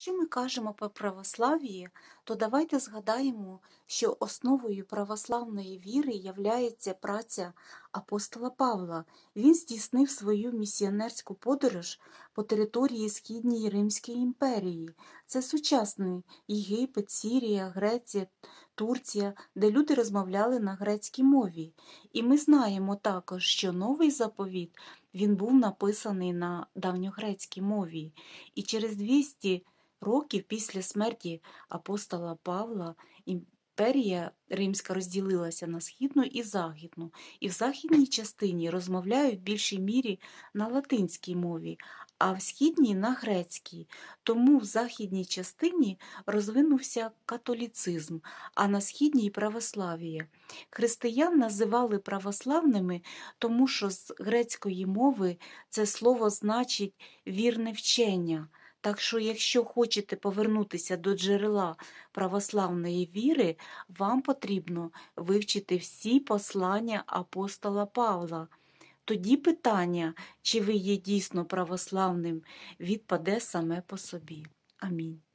Якщо ми кажемо про православ'я, то давайте згадаємо, що основою православної віри являється праця апостола Павла. Він здійснив свою місіонерську подорож по території Східньої Римської імперії. Це сучасний Єгипет, Сірія, Греція, Турція, де люди розмовляли на грецькій мові. І ми знаємо також, що новий заповіт він був написаний на давньогрецькій мові. І через 200 років після смерті апостола Павла імперія римська розділилася на східну і західну, і в західній частині розмовляють в більшій мірі на латинській мові, а в східній на грецькій. Тому в західній частині розвинувся католіцизм, а на східній православ'я. Християн називали православними, тому що з грецької мови це слово значить вірне вчення. Так що, якщо хочете повернутися до джерела православної віри, вам потрібно вивчити всі послання апостола Павла. Тоді питання, чи ви є дійсно православним, відпаде саме по собі. Амінь.